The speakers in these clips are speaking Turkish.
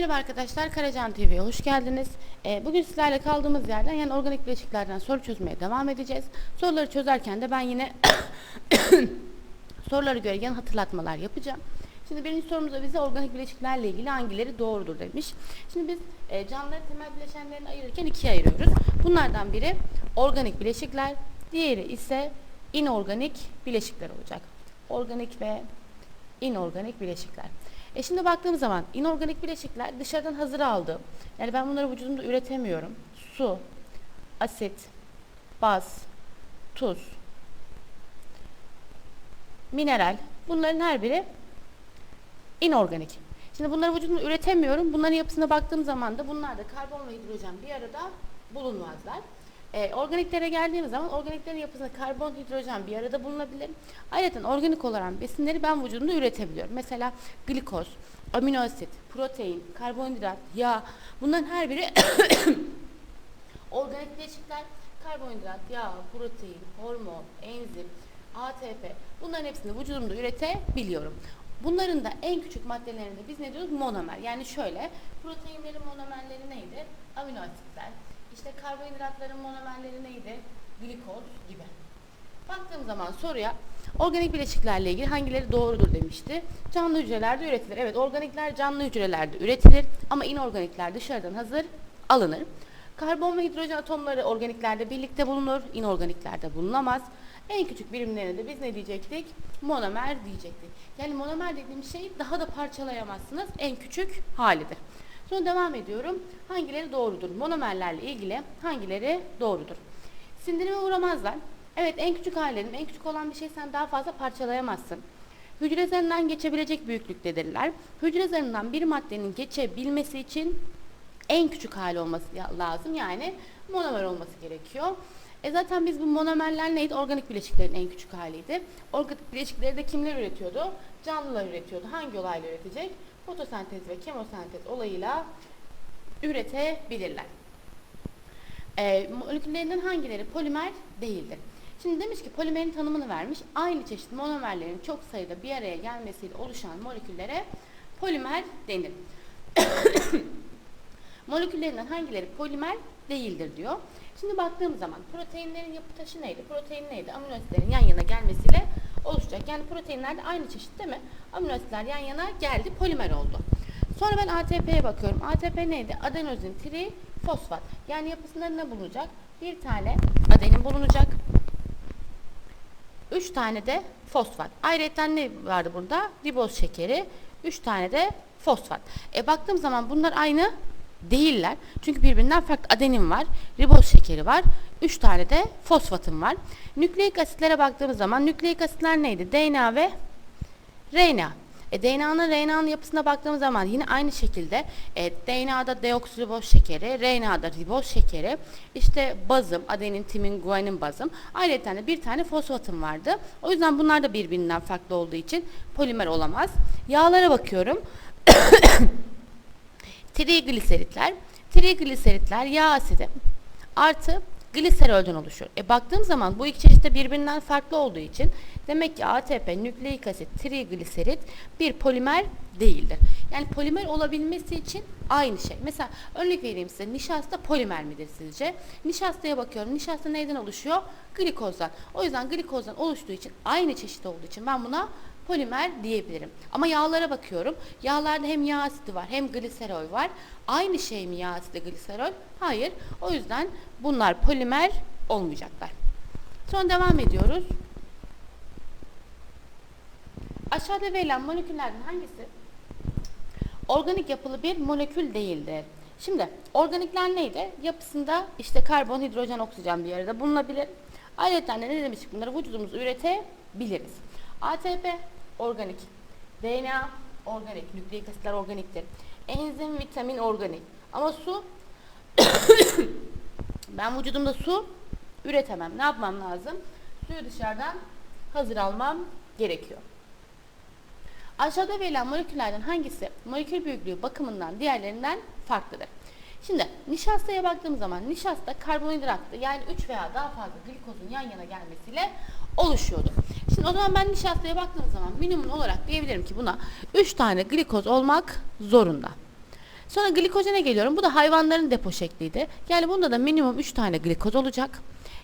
Merhaba arkadaşlar, Karacan TV'ye hoş geldiniz. Ee, bugün sizlerle kaldığımız yerden yani organik bileşiklerden soru çözmeye devam edeceğiz. Soruları çözerken de ben yine soruları göre yan hatırlatmalar yapacağım. Şimdi birinci sorumuzda bize organik bileşiklerle ilgili hangileri doğrudur demiş. Şimdi biz e, canlıları temel bileşenlerini ayırırken ikiye ayırıyoruz. Bunlardan biri organik bileşikler, diğeri ise inorganik bileşikler olacak. Organik ve inorganik bileşikler. E şimdi baktığım zaman inorganik bileşikler dışarıdan hazır aldığım, yani ben bunları vücudumda üretemiyorum. Su, asit, baz, tuz, mineral bunların her biri inorganik. Şimdi bunları vücudumda üretemiyorum. Bunların yapısına baktığım zaman da bunlar da karbon ve hidrojen bir arada bulunmazlar. E, organiklere geldiğimiz zaman organiklerin yapısında karbon, hidrojen bir arada bulunabilir. Ayrıca organik olan besinleri ben vücudumda üretebiliyorum. Mesela glikoz, amino asit, protein, karbonhidrat, yağ bunların her biri organik bileşikler. Karbonhidrat, yağ, protein, hormon, enzim, ATP bunların hepsini vücudumda üretebiliyorum. Bunların da en küçük maddelerinde biz ne diyoruz? Monomer. Yani şöyle proteinlerin monomerleri neydi? Amino asitler. İşte karbonhidratların monomerleri neydi? Glikoz gibi. Baktığım zaman soruya organik bileşiklerle ilgili hangileri doğrudur demişti. Canlı hücrelerde üretilir. Evet organikler canlı hücrelerde üretilir ama inorganikler dışarıdan hazır alınır. Karbon ve hidrojen atomları organiklerde birlikte bulunur, inorganiklerde bulunamaz. En küçük birimlerine de biz ne diyecektik? Monomer diyecektik. Yani monomer dediğimiz şey daha da parçalayamazsınız. En küçük halidir. Sonra devam ediyorum. Hangileri doğrudur? Monomerlerle ilgili hangileri doğrudur? Sindirime uğramazlar. Evet en küçük hallerim. En küçük olan bir şey sen daha fazla parçalayamazsın. Hücre zarından geçebilecek büyüklüktedirler. Hücre zarından bir maddenin geçebilmesi için en küçük hali olması lazım. Yani monomer olması gerekiyor. E zaten biz bu monomerler neydi? Organik bileşiklerin en küçük haliydi. Organik bileşikleri de kimler üretiyordu? Canlılar üretiyordu. Hangi olayla üretecek? Fotosentez ve kemosentez olayıyla üretebilirler. E, moleküllerinden hangileri polimer değildir? Şimdi demiş ki polimerin tanımını vermiş. Aynı çeşit monomerlerin çok sayıda bir araya gelmesiyle oluşan moleküllere polimer denir. Moleküllerinden hangileri polimer değildir diyor. Şimdi baktığım zaman proteinlerin yapı taşı neydi? Protein neydi? Amino asitlerin yan yana gelmesiyle oluşacak. Yani proteinler de aynı çeşit değil mi? Amino asitler yan yana geldi, polimer oldu. Sonra ben ATP'ye bakıyorum. ATP neydi? Adenozin trifosfat. Yani yapısında ne bulunacak? Bir tane adenin bulunacak. Üç tane de fosfat. Ayrıca ne vardı burada? Riboz şekeri. Üç tane de fosfat. E baktığım zaman bunlar aynı değiller. Çünkü birbirinden farklı adenin var, riboz şekeri var, 3 tane de fosfatın var. Nükleik asitlere baktığımız zaman nükleik asitler neydi? DNA ve RNA. E, DNA'nın RNA'nın yapısına baktığımız zaman yine aynı şekilde e, DNA'da deoksiriboz şekeri, RNA'da riboz şekeri, işte bazım, adenin, timin, guanin bazım. Ayrıca de bir tane fosfatım vardı. O yüzden bunlar da birbirinden farklı olduğu için polimer olamaz. Yağlara bakıyorum. trigliseritler. Trigliseritler yağ asidi artı gliserolden oluşur. E baktığım zaman bu iki çeşit de birbirinden farklı olduğu için demek ki ATP nükleik asit trigliserit bir polimer değildir. Yani polimer olabilmesi için aynı şey. Mesela örnek vereyim size nişasta polimer midir sizce? Nişastaya bakıyorum. Nişasta neyden oluşuyor? Glikozdan. O yüzden glikozdan oluştuğu için aynı çeşit olduğu için ben buna polimer diyebilirim. Ama yağlara bakıyorum. Yağlarda hem yağ asidi var hem gliserol var. Aynı şey mi yağ asidi gliserol? Hayır. O yüzden bunlar polimer olmayacaklar. Sonra devam ediyoruz. Aşağıda verilen moleküllerden hangisi organik yapılı bir molekül değildir? Şimdi organikler neydi? Yapısında işte karbon, hidrojen, oksijen bir arada bulunabilir. Ayrıca ne demiştik bunları vücudumuz üretebiliriz. ATP organik, DNA organik, nükleik asitler organiktir. Enzim, vitamin organik. Ama su ben vücudumda su üretemem. Ne yapmam lazım? Suyu dışarıdan hazır almam gerekiyor. Aşağıda verilen moleküllerden hangisi molekül büyüklüğü bakımından diğerlerinden farklıdır? Şimdi nişastaya baktığım zaman nişasta karbonhidrattı yani 3 veya daha fazla glikozun yan yana gelmesiyle oluşuyordu. Şimdi o zaman ben nişastaya baktığım zaman minimum olarak diyebilirim ki buna 3 tane glikoz olmak zorunda. Sonra glikojene geliyorum. Bu da hayvanların depo şekliydi. Yani bunda da minimum 3 tane glikoz olacak.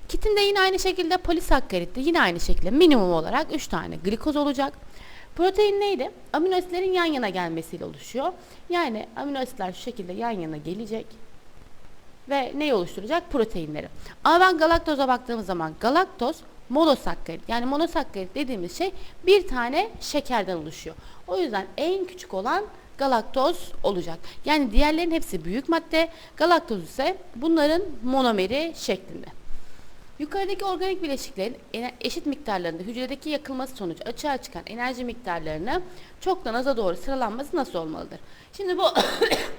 Kitinde yine aynı şekilde polisakkaritte yine aynı şekilde minimum olarak 3 tane glikoz olacak. Protein neydi? Amino asitlerin yan yana gelmesiyle oluşuyor. Yani amino asitler şu şekilde yan yana gelecek ve neyi oluşturacak? Proteinleri. Ama ben galaktoza baktığımız zaman galaktoz monosakkarit. Yani monosakkarit dediğimiz şey bir tane şekerden oluşuyor. O yüzden en küçük olan galaktoz olacak. Yani diğerlerin hepsi büyük madde. Galaktoz ise bunların monomeri şeklinde. Yukarıdaki organik bileşiklerin eşit miktarlarında hücredeki yakılması sonucu açığa çıkan enerji miktarlarını çoktan aza doğru sıralanması nasıl olmalıdır? Şimdi bu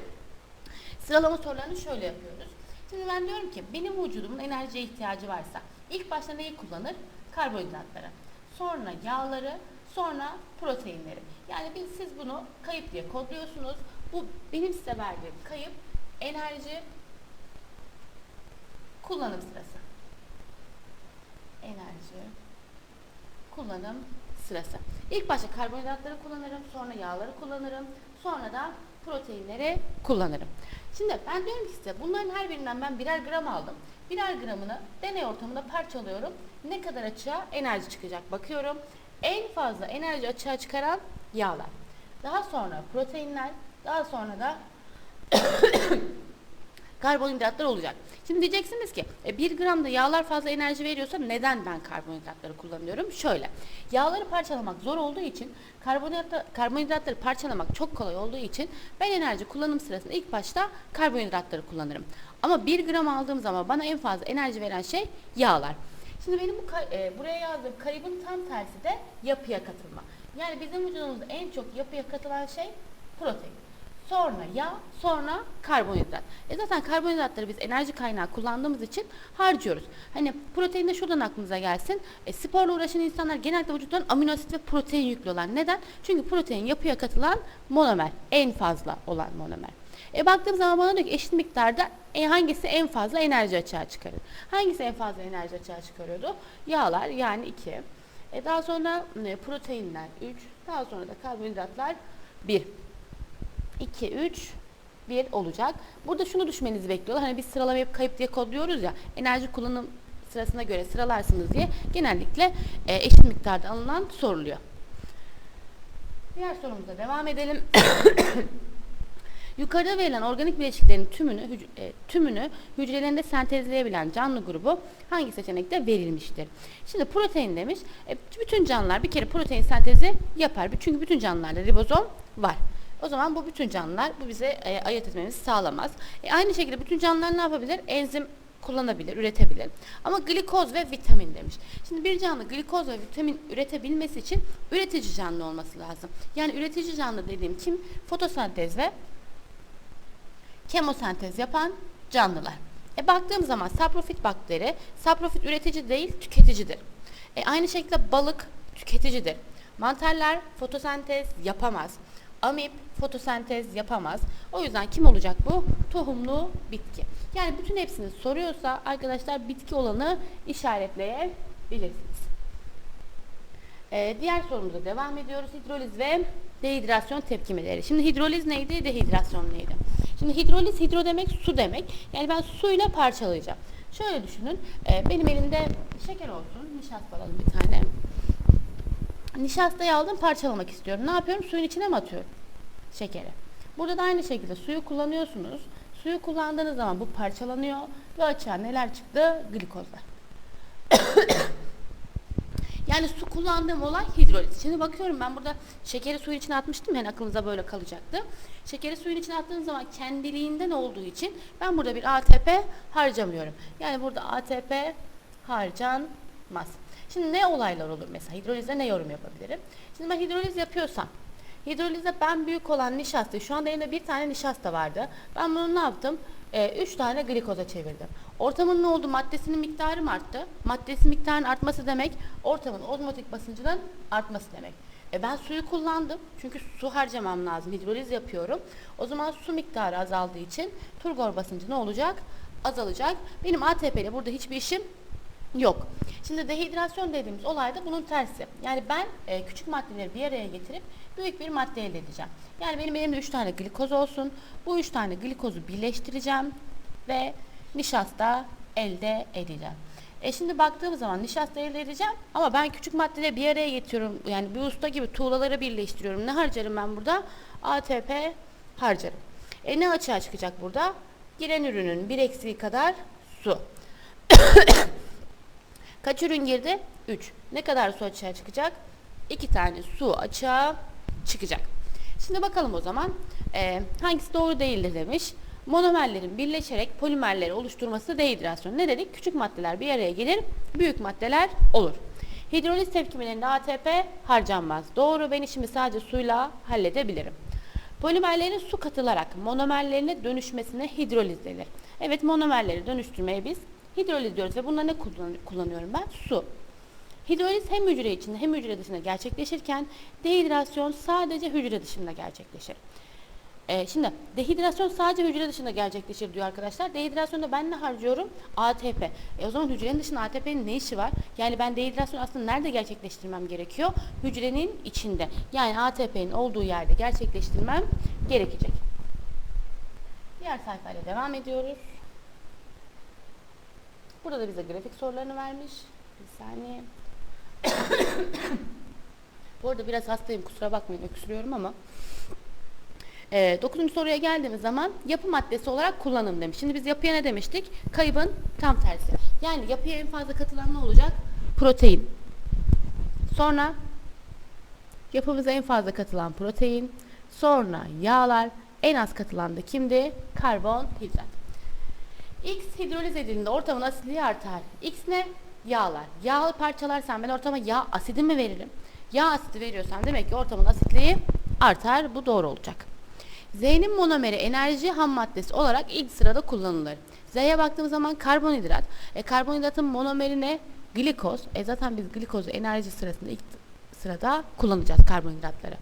sıralama sorularını şöyle yapıyoruz. Şimdi ben diyorum ki benim vücudumun enerjiye ihtiyacı varsa ilk başta neyi kullanır? Karbonhidratları. Sonra yağları, sonra proteinleri. Yani biz siz bunu kayıp diye kodluyorsunuz. Bu benim size verdiğim kayıp enerji kullanım sırası. Enerji kullanım sırası. İlk başta karbonhidratları kullanırım, sonra yağları kullanırım, sonra da proteinleri kullanırım. Şimdi ben diyorum ki size bunların her birinden ben birer gram aldım. Birer gramını deney ortamında parçalıyorum. Ne kadar açığa enerji çıkacak bakıyorum. En fazla enerji açığa çıkaran yağlar. Daha sonra proteinler, daha sonra da karbonhidratlar olacak. Şimdi diyeceksiniz ki e, 1 gramda yağlar fazla enerji veriyorsa neden ben karbonhidratları kullanıyorum? Şöyle, yağları parçalamak zor olduğu için karbonhidrat, karbonhidratları parçalamak çok kolay olduğu için ben enerji kullanım sırasında ilk başta karbonhidratları kullanırım. Ama 1 gram aldığım zaman bana en fazla enerji veren şey yağlar. Şimdi benim bu e, buraya yazdığım karibin tam tersi de yapıya katılma. Yani bizim vücudumuzda en çok yapıya katılan şey protein. Sonra yağ, sonra karbonhidrat. E zaten karbonhidratları biz enerji kaynağı kullandığımız için harcıyoruz. Hani protein de şuradan aklınıza gelsin. E, sporla uğraşan insanlar genellikle vücuttan amino asit ve protein yüklüyorlar. Neden? Çünkü protein yapıya katılan monomer. En fazla olan monomer. E baktığım zaman bana diyor ki eşit miktarda e, hangisi en fazla enerji açığa çıkarır? Hangisi en fazla enerji açığa çıkarıyordu? Yağlar yani 2. E daha sonra e, proteinler 3. Daha sonra da karbonhidratlar 1. 2, 3, 1 olacak. Burada şunu düşmenizi bekliyorlar. Hani biz sıralama hep kayıp diye kodluyoruz ya. Enerji kullanım sırasına göre sıralarsınız diye genellikle e, eşit miktarda alınan soruluyor. Diğer sorumuza devam edelim. Yukarıda verilen organik bileşiklerin tümünü, hüc- e, tümünü hücrelerinde sentezleyebilen canlı grubu hangi seçenekte verilmiştir? Şimdi protein demiş. E, bütün canlılar bir kere protein sentezi yapar. Çünkü bütün canlılarda ribozom var. O zaman bu bütün canlılar bu bize e, ayırt etmemizi sağlamaz. E, aynı şekilde bütün canlılar ne yapabilir? Enzim kullanabilir, üretebilir. Ama glikoz ve vitamin demiş. Şimdi bir canlı glikoz ve vitamin üretebilmesi için üretici canlı olması lazım. Yani üretici canlı dediğim kim? Fotosentez ve kemosentez yapan canlılar. E baktığım zaman saprofit bakteri, saprofit üretici değil, tüketicidir. E aynı şekilde balık tüketicidir. Mantarlar fotosentez yapamaz. Amip fotosentez yapamaz. O yüzden kim olacak bu? Tohumlu bitki. Yani bütün hepsini soruyorsa arkadaşlar bitki olanı işaretleyebilirsiniz. Ee, diğer sorumuza devam ediyoruz. Hidroliz ve dehidrasyon tepkimeleri. Şimdi hidroliz neydi? Dehidrasyon neydi? Şimdi hidroliz, hidro demek su demek. Yani ben suyla parçalayacağım. Şöyle düşünün. e, benim elimde şeker olsun. Nişasta alalım bir tane. Nişastayı aldım parçalamak istiyorum. Ne yapıyorum? Suyun içine mi atıyorum? Şekeri. Burada da aynı şekilde suyu kullanıyorsunuz. Suyu kullandığınız zaman bu parçalanıyor ve açığa neler çıktı? Glikozlar. Yani su kullandığım olay hidroliz. Şimdi bakıyorum ben burada şekeri suyun içine atmıştım yani aklınıza böyle kalacaktı. Şekeri suyun içine attığım zaman kendiliğinden olduğu için ben burada bir ATP harcamıyorum. Yani burada ATP harcanmaz. Şimdi ne olaylar olur mesela hidrolizde ne yorum yapabilirim? Şimdi ben hidroliz yapıyorsam Hidrolizde ben büyük olan nişastayı, şu anda elimde bir tane nişasta vardı. Ben bunu ne yaptım? 3 tane glikoza çevirdim. Ortamın ne oldu? Maddesinin miktarı mı arttı? Maddesi miktarının artması demek, ortamın ozmotik basıncının artması demek. E ben suyu kullandım. Çünkü su harcamam lazım. Hidroliz yapıyorum. O zaman su miktarı azaldığı için turgor basıncı ne olacak? Azalacak. Benim ATP ile burada hiçbir işim Yok. Şimdi dehidrasyon dediğimiz olay da bunun tersi. Yani ben e, küçük maddeleri bir araya getirip büyük bir madde elde edeceğim. Yani benim elimde 3 tane glikoz olsun. Bu 3 tane glikozu birleştireceğim ve nişasta elde edeceğim. E şimdi baktığım zaman nişasta elde edeceğim ama ben küçük maddeleri bir araya getiriyorum. Yani bir usta gibi tuğlaları birleştiriyorum. Ne harcarım ben burada? ATP harcarım. E ne açığa çıkacak burada? Giren ürünün bir eksiği kadar su. Kaç ürün girdi? 3. Ne kadar su açığa çıkacak? 2 tane su açığa çıkacak. Şimdi bakalım o zaman e, hangisi doğru değildir demiş. Monomerlerin birleşerek polimerleri oluşturması dehidrasyon. Ne dedik? Küçük maddeler bir araya gelir, büyük maddeler olur. Hidroliz tepkimelerinde ATP harcanmaz. Doğru ben işimi sadece suyla halledebilirim. Polimerlerin su katılarak monomerlerine dönüşmesine hidroliz denir. Evet monomerleri dönüştürmeye biz hidroliz diyoruz ve bunda ne kullan- kullanıyorum ben? Su. Hidroliz hem hücre içinde hem hücre dışında gerçekleşirken dehidrasyon sadece hücre dışında gerçekleşir. Ee, şimdi dehidrasyon sadece hücre dışında gerçekleşir diyor arkadaşlar. Dehidrasyonda ben ne harcıyorum? ATP. E o zaman hücrenin dışında ATP'nin ne işi var? Yani ben dehidrasyon aslında nerede gerçekleştirmem gerekiyor? Hücrenin içinde. Yani ATP'nin olduğu yerde gerçekleştirmem gerekecek. Diğer sayfayla devam ediyoruz. Burada da bize grafik sorularını vermiş. Bir saniye. Bu arada biraz hastayım kusura bakmayın öksürüyorum ama. Ee, dokuzuncu soruya geldiğimiz zaman yapı maddesi olarak kullanım demiş. Şimdi biz yapıya ne demiştik? Kaybın tam tersi. Yani yapıya en fazla katılan ne olacak? Protein. Sonra yapımıza en fazla katılan protein. Sonra yağlar. En az katılan da kimdi? Karbonhidrat. X hidroliz edildiğinde ortamın asitliği artar. X ne? Yağlar. Yağ parçalarsam ben ortama yağ asidi mi veririm? Yağ asidi veriyorsam demek ki ortamın asitliği artar. Bu doğru olacak. Z'nin monomeri enerji ham maddesi olarak ilk sırada kullanılır. Z'ye baktığımız zaman karbonhidrat. E, karbonhidratın monomeri ne? Glikoz. E, zaten biz glikozu enerji sırasında ilk sırada kullanacağız karbonhidratları.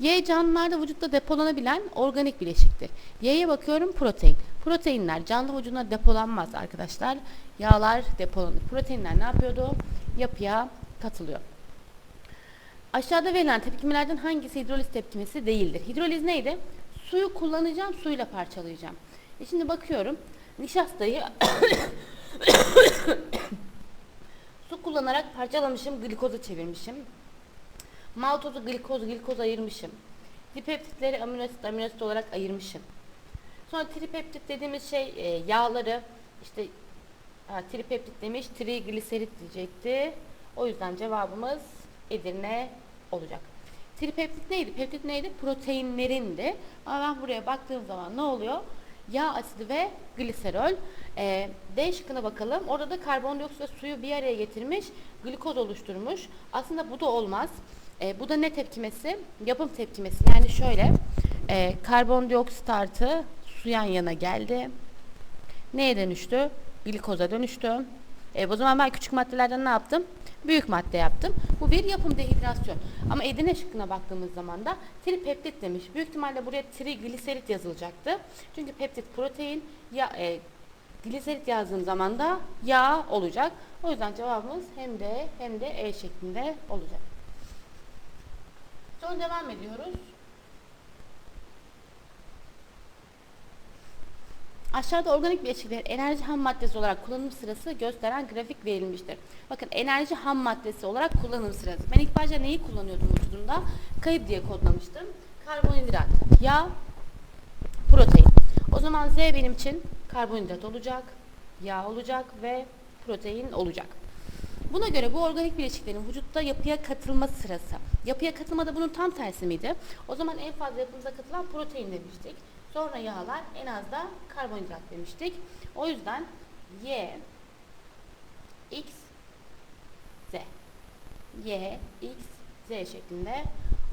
Y canlılarda vücutta depolanabilen organik bileşiktir. Y'ye bakıyorum protein. Proteinler canlı vücuduna depolanmaz arkadaşlar. Yağlar depolanır. Proteinler ne yapıyordu? Yapıya katılıyor. Aşağıda verilen tepkimelerden hangisi hidroliz tepkimesi değildir? Hidroliz neydi? Suyu kullanacağım, suyla parçalayacağım. E şimdi bakıyorum. Nişastayı su kullanarak parçalamışım, glikoza çevirmişim. Maltozu glikoz, glikoz ayırmışım. Dipeptitleri aminoasit, aminoasit olarak ayırmışım. Sonra tripeptit dediğimiz şey e, yağları işte ha, tripeptit demiş, trigliserit diyecekti. O yüzden cevabımız Edirne olacak. Tripeptit neydi? Peptit neydi? Proteinlerindi. Ama ben buraya baktığım zaman ne oluyor? Yağ asidi ve gliserol. Ee, D şıkkına bakalım. Orada da karbondioksit ve suyu bir araya getirmiş, glikoz oluşturmuş. Aslında bu da olmaz. Ee, bu da ne tepkimesi? Yapım tepkimesi. Yani şöyle, e, karbondioksit artı su yan yana geldi. Neye dönüştü? Glikoza dönüştü. E, o zaman ben küçük maddelerden ne yaptım? Büyük madde yaptım. Bu bir yapım dehidrasyon. Ama Edirne şıkkına baktığımız zaman da tripeptit demiş. Büyük ihtimalle buraya trigliserit yazılacaktı. Çünkü peptit protein, ya, e, gliserit yazdığım zaman da yağ olacak. O yüzden cevabımız hem de hem de E şeklinde olacak. Sonra devam ediyoruz. Aşağıda organik bileşiklerin enerji ham maddesi olarak kullanım sırası gösteren grafik verilmiştir. Bakın enerji ham maddesi olarak kullanım sırası. Ben ilk başta neyi kullanıyordum vücudumda? Kayıp diye kodlamıştım. Karbonhidrat, yağ, protein. O zaman Z benim için karbonhidrat olacak, yağ olacak ve protein olacak. Buna göre bu organik bileşiklerin vücutta yapıya katılma sırası. Yapıya katılmada bunun tam tersi miydi? O zaman en fazla yapımıza katılan protein demiştik. Sonra yağlar en az da karbonhidrat demiştik. O yüzden Y, X, Z. Y, X, Z şeklinde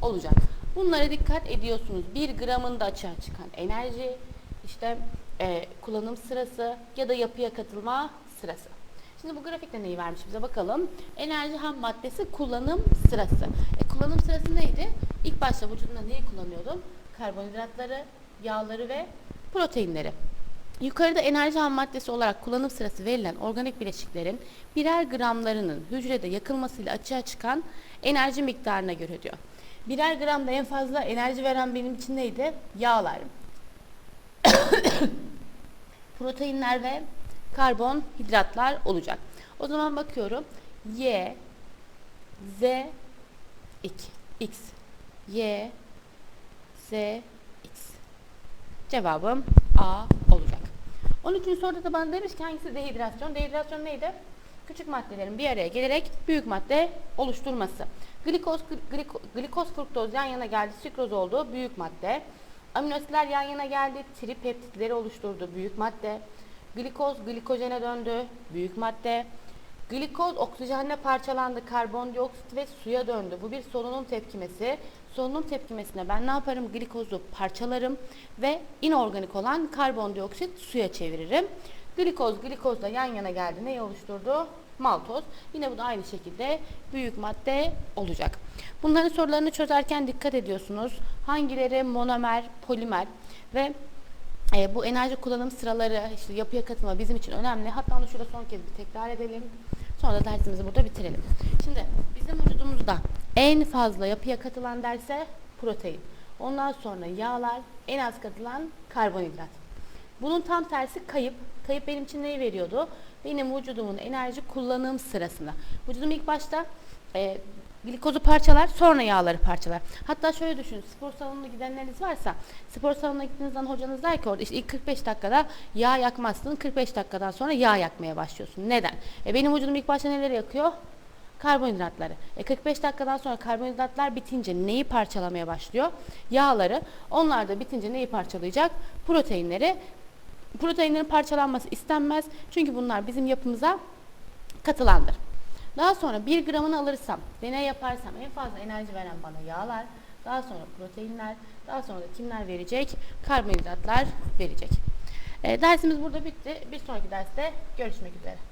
olacak. Bunlara dikkat ediyorsunuz. Bir gramında açığa çıkan enerji, işte e, kullanım sırası ya da yapıya katılma sırası. Şimdi bu grafikte neyi vermiş bize bakalım. Enerji ham maddesi kullanım sırası. E, kullanım sırası neydi? İlk başta vücudunda neyi kullanıyordum? Karbonhidratları, yağları ve proteinleri. Yukarıda enerji ham maddesi olarak kullanım sırası verilen organik bileşiklerin birer gramlarının hücrede yakılmasıyla açığa çıkan enerji miktarına göre diyor. Birer gramda en fazla enerji veren benim için neydi? Yağlar. Proteinler ve karbonhidratlar olacak. O zaman bakıyorum. Y, Z, X, X, Y, Z. Cevabım A olacak. 13. soruda da bana demiş ki hangisi dehidrasyon? Dehidrasyon neydi? Küçük maddelerin bir araya gelerek büyük madde oluşturması. Glikoz, gliko, glikoz fruktoz yan yana geldi, sikroz oldu, büyük madde. Aminositler yan yana geldi, tripeptitleri oluşturdu, büyük madde. Glikoz glikojene döndü, büyük madde. Glikoz oksijenle parçalandı, karbondioksit ve suya döndü. Bu bir solunum tepkimesi. Solunum tepkimesine ben ne yaparım? Glikozu parçalarım ve inorganik olan karbondioksit suya çeviririm. Glikoz glikozla yan yana geldi. Neyi oluşturdu? Maltoz. Yine bu da aynı şekilde büyük madde olacak. Bunların sorularını çözerken dikkat ediyorsunuz. Hangileri monomer, polimer ve e, bu enerji kullanım sıraları, işte yapıya katılma bizim için önemli. Hatta onu şurada son kez bir tekrar edelim. Sonra da dersimizi burada bitirelim. Şimdi bizim vücudumuzda en fazla yapıya katılan derse protein. Ondan sonra yağlar, en az katılan karbonhidrat. Bunun tam tersi kayıp. Kayıp benim için neyi veriyordu? Benim vücudumun enerji kullanım sırasında. Vücudum ilk başta e, glikozu parçalar sonra yağları parçalar. Hatta şöyle düşünün spor salonuna gidenleriniz varsa spor salonuna gittiğiniz zaman hocanız der ki orada işte ilk 45 dakikada yağ yakmazsın 45 dakikadan sonra yağ yakmaya başlıyorsun. Neden? E benim vücudum ilk başta neleri yakıyor? Karbonhidratları. E 45 dakikadan sonra karbonhidratlar bitince neyi parçalamaya başlıyor? Yağları. Onlar da bitince neyi parçalayacak? Proteinleri. Proteinlerin parçalanması istenmez. Çünkü bunlar bizim yapımıza katılandır. Daha sonra 1 gramını alırsam, deney yaparsam en fazla enerji veren bana yağlar, daha sonra proteinler, daha sonra da kimler verecek? Karbonhidratlar verecek. E, dersimiz burada bitti. Bir sonraki derste görüşmek üzere.